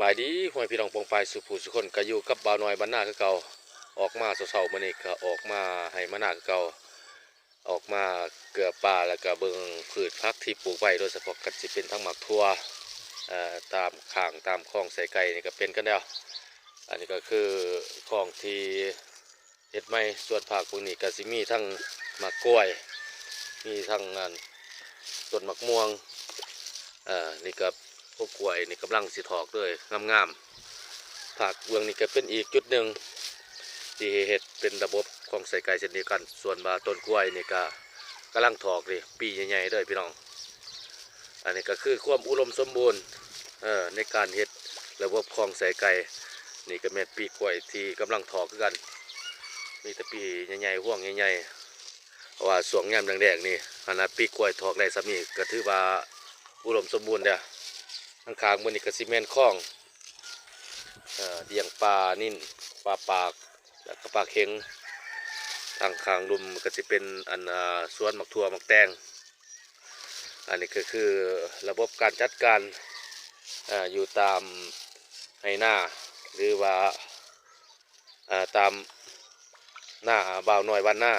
บายดีหวยพี่น้องปองปสุภูสุคนก็อยู่กับบ่าวน้อยบ้านนาคือเก่าออกมาเช้าๆมื้อนี้ก็ออกมาให้มานาคือเก่าออกมาเกลือป่าแล้วก็เบิ่งพืชผักที่ปลูกไว้โดยเฉพาะก็สิเป็นทั้งหมักทั่วเอ่อตามข้างตามคลองใส่ไก่นี่ก็เป็นกันแล้ว อันนี้ก็คือคลองที่เฮ็ดไม้ส่วนภาคพวกนี้ก็สิมีทั้งหมากกล้วย มีทั้งอันต้นหมะม่วงอ่อนี่ก็ พวกกล้วยนี่กำลังสิถอกเลยงามๆภาคเบืองนี่ก็เป็นอีกจุดหนึ่งที่เฮ็ดเป็นระบบของใส่ไก่เช่นเดียวกัน ส่วนบาต้นกล้วยนี่ก็กำลังถอกเลยปีใหญ่ๆเลยพี่น้อง อันนี้ก็คือความอุดมสมบูรณ์เอ่อในการเฮ็ดระบบคลองใส่ไก่นี่ก็แม่นปีกล้วยที่กำลังถอกกัน มีแต่ปีใหญ่ๆห่วงใหญ่ๆเพราะว่าสวงยามแดงๆนี่ขนาดปีกล้วยถอกได้สามีก็ถือว่าอุดมสมบูรณ์เด้อ ข้างๆมันนี่ก็ซีเมนคลองเดียงปลานิ่นปลาปากแล้วก็ปลาเค็งทางขางลุมก็จะเป็นอันอ่าสวนหมักทั่วมักแตงอันนี้ก็คือระบบการจัดการออยู่ตามให้หน้าหรือว่าาตามหน้าบ่าวหน่อยวันหน้า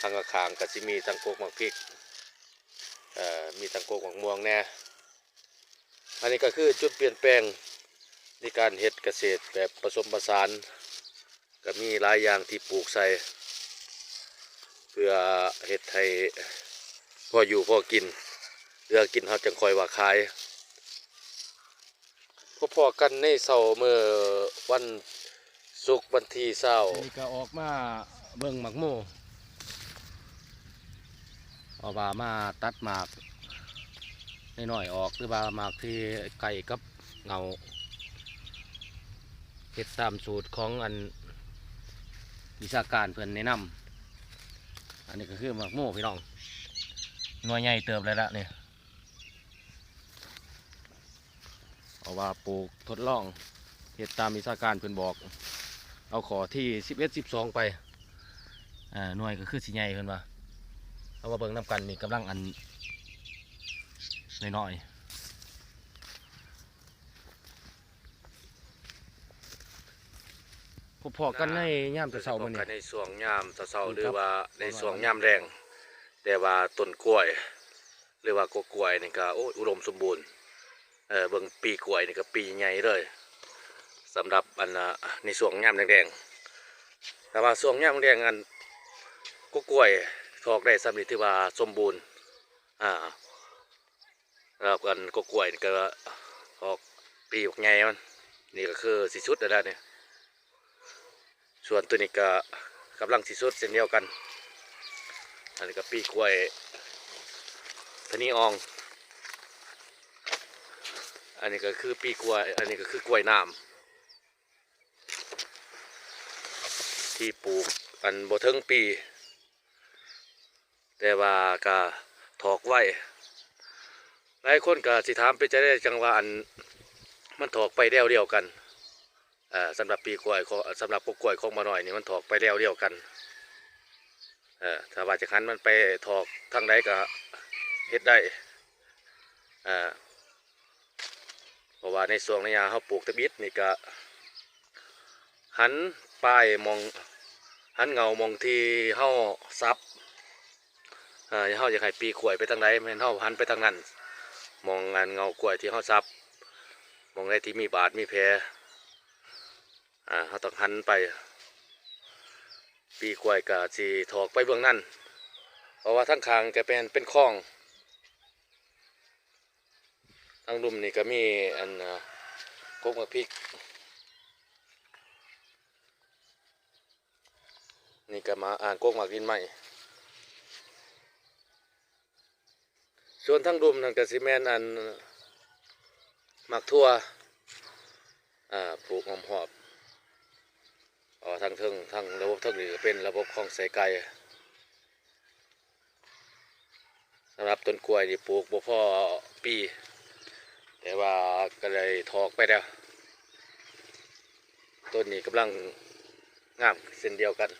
ทางขางก็จะมีทางโกกมักพริกมีทางโกกมักม่วงแน่ อันนี้ก็คือจุดเปลี่ยนแปลงในการเฮ็ดเกษตรแบบผสมผสาน ก็มีหลายอย่างที่ปลูกใส่ เพื่อเฮ็ดให้พออยู่พอกินเรือกินเขาจังคอยว่าขายพบพอกันในเสาเมื่อวันศุกร์วันที่เสาร์นี่ก็ออกมาเบิ่งหมักโมออกมามาตัดหมาก น่อยๆออกหรือว่ามากที่ไก่กับเงาเฮ็ดตามสูตรของอันวิชาการเพื่อนแนะนำอันนี้ก็คือหมักโม่พี่น้องหน่วยใหญ่เติบเลยละเนี่ยเอาว่าปลูกทดลองเหตุตามวิชาการเพิ่อนบอก เอาขอที่สิบเอ็ดสิบสองไปอ่าหน่วยก็คือสีใหญ่เพิ่นว่าเอามาเบิ่งน้ำกันนี่กำลังอัน น้อยๆพบพอกันในย่ามแต่เช้ามื้อนี้ในช่วงยามเช้าหรือว่าในช่วงยามแรง แต่ว่าต้นกล้วย หรือว่ากกล้วยนี่ก็โอ้ยอุดมสมบูรณ์เออเบิ่งปีกล้วยนี่ก็ปีใหญ่เลยสำหรับอันน่ะในช่วงยามแดงๆแต่ว่าช่วงยามแดงอันก็กล้วยทอกได้สำเร็จที่ว่าสมบูรณ์อ่า แล้วกันก็กล้วยก็ออกปีออกใหญ่มันนี่ก็คือสีชุดแล้วเนี่ยส่วนตัวนี้ก็กำลังสีชุดเช่นเดียวกันอันนี้ก็ปีกล้วยทนีออง อันนี้ก็คือปีกล้วย อันนี้ก็คือกล้วยน้ำที่ปลูกอันบ่ถึงปี แต่ว่าก็ถอกไว้ หลายคนก็สิถามไปจะได้จังว่าอันมันถอกไปเดียวเดียวกันอ่อสำหรับปีกล้วยสำหรับกกล้วยของมาหน่อยนี่มันถอกไปเดียวเดียวกันอ่อถ้าว่าจะคันมันไปถอกทางใดก็เฮ็ดได้อ่าเพราะว่าในส่วนในยาเขาปลูกตะบิดนี่ก็หันป้ายมองหันเงามองที่เขาซับอ่าเขาอยากให้ปีขวยไปทางใดแม่นเขาหันไปทางนั้น มองงานเงากล้วยที่เขาซับมองในที่มีบาดมีแผลอ่าเขาต้องหันไป ปีกล้วยกับสีถอกไปเบื้องนั้นเพราะว่าทั้งคางแกเป็นเป็นคลองทางรุมนี่ก็มีอันอ่ากกมะพริก นี่ก็มาอ่านกกหมากินใหม่ ส่วนทางรุมนั่นก็สิแมนอันหมักทั่วอ่าปลูกหอมหอบอ๋อทางเทิงทางระบบเทิงนี่ก็เป็นระบบของใส่ไก่สำหรับต้นกล้วยนี่ปลูกบ่พอปี แต่ว่าก็เลยถอกไปแล้ว ต้นนี้กำลังงามเส้นเดียวกัน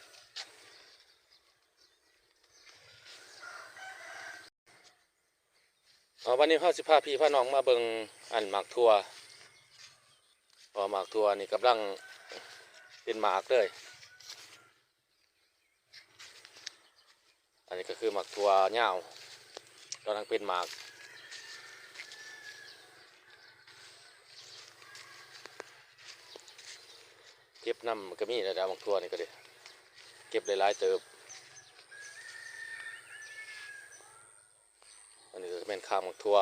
เอาวันนี้พ่อสิพาพี่พ่อน้องมาเบิงอันหมักทั่วอหมากทัวนี่กำลังเป็นหมากเลย อันนี้ก็คือหมากทัวเหย้ากำลังเป็นหมากเก็บน้ำก็มีระดับหมากทัวนี่ก็ดีเก็บหลายๆเติบ อันนี้ก็เป็นข้าวหมากทั่ว